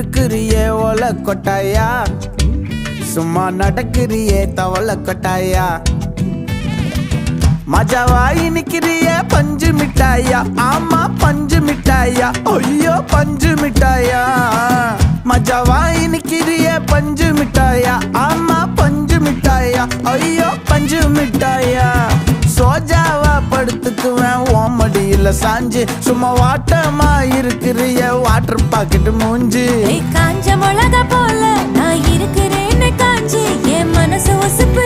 இருக்குறியே ஓல கொட்டாயா? சும்மா நடக்குறியே தவள கொட்டாயா? மஜாவாயி நிக்கிறிய பஞ்சு மிட்டாயா? ஆமா பஞ்சு மிட்டாயா? ஐயோ பஞ்சு மிட்டாயா? மஜாவாயி நிக்கிறிய பஞ்சு மிட்டாயா? ஆமா பஞ்சு மிட்டாயா? ஐயோ பஞ்சு மிட்டாயா? சோஜாவா படுத்துக்குவேன் ஓமடியில சாஞ்சு. சும்மா வாட்டமா இருக்கிறிய காற்று பாக்கெட்டு மூஞ்சு. காஞ்ச மிளகா போல நான் இருக்கிறேன்னு காஞ்சு என் மனசு ஒசுப்பு